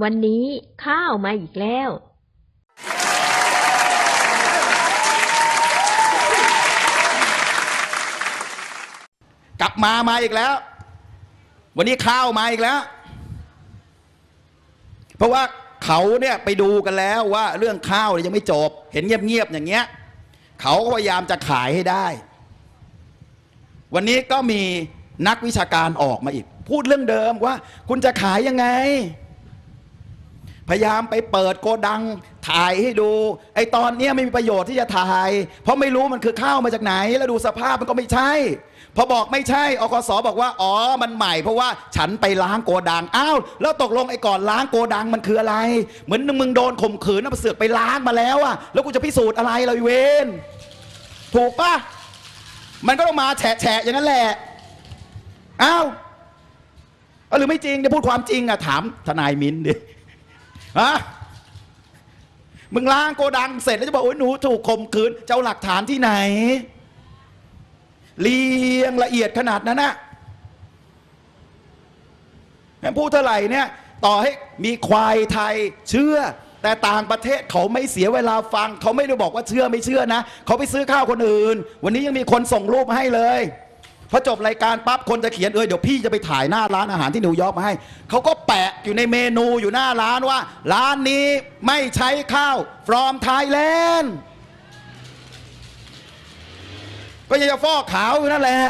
วันนี้ข้าวมาอีกแล้ว กลับมามาอีกแล้ว วันนี้ข้าวมาอีกแล้ว เพราะว่าเขาเนี่ยไปดูกันแล้วว่าเรื่องข้าวยังไม่จบ เห็นเงียบๆอย่างเงี้ย เขาก็พยายามจะขายให้ได้ วันนี้ก็มีนักวิชาการออกมาอีก พูดเรื่องเดิมว่า คุณจะขายยังไง พยายามไปเปิดโกดังถ่ายให้ดู ไอตอนเนี้ยไม่มีประโยชน์ที่จะถ่าย เพราะไม่รู้มันคือข้าวมาจากไหน แล้วดูสภาพมันก็ไม่ใช่ พอบอกไม่ใช่อกสบอกว่า อ๋อมันใหม่ เพราะว่าฉันไปล้างโกดังอ้าวแล้วตกลงไอ้ก่อนล้างโกดังมันคืออะไร เหมือนมึงโดนข่มขืนนะเสือกไปล้างมาแล้วอะแล้วกูจะพิสูจน์อะไรเราเวนถูกปะมันก็ต้องมาแฉะแฉะอย่างนั้นแหละอ้าวหรือไม่จริงเดี๋ยวพูดความจริงอะถามทนายมินดิ ฮะมึงล้างโกดังเสร็จแล้วจะบอกโอ้ยหนูถูกข่มขืนจะเอาหลักฐานที่ไหนเรียงละเอียดขนาดนั้นนะแม่พูดเท่าไหร่เนี่ย ต่อให้มีควายไทยเชื่อ แต่ต่างประเทศเขาไม่เสียเวลาฟัง เขาไม่ได้บอกว่าเชื่อไม่เชื่อนะ เขาไปซื้อข้าวคนอื่น วันนี้ยังมีคนส่งรูปให้เลย พอจบรายการปั๊บคนจะเขียนเออเดี๋ยวพี่จะไปถ่ายหน้าร้านอาหารที่นิวยอร์กมาให้เขาก็แปะอยู่ในเมนูอยู่หน้าร้านว่า ร้านนี้ไม่ใช้ข้าว from Thailand ก็ยังจะฟอกขาวอยู่นั่นแหละ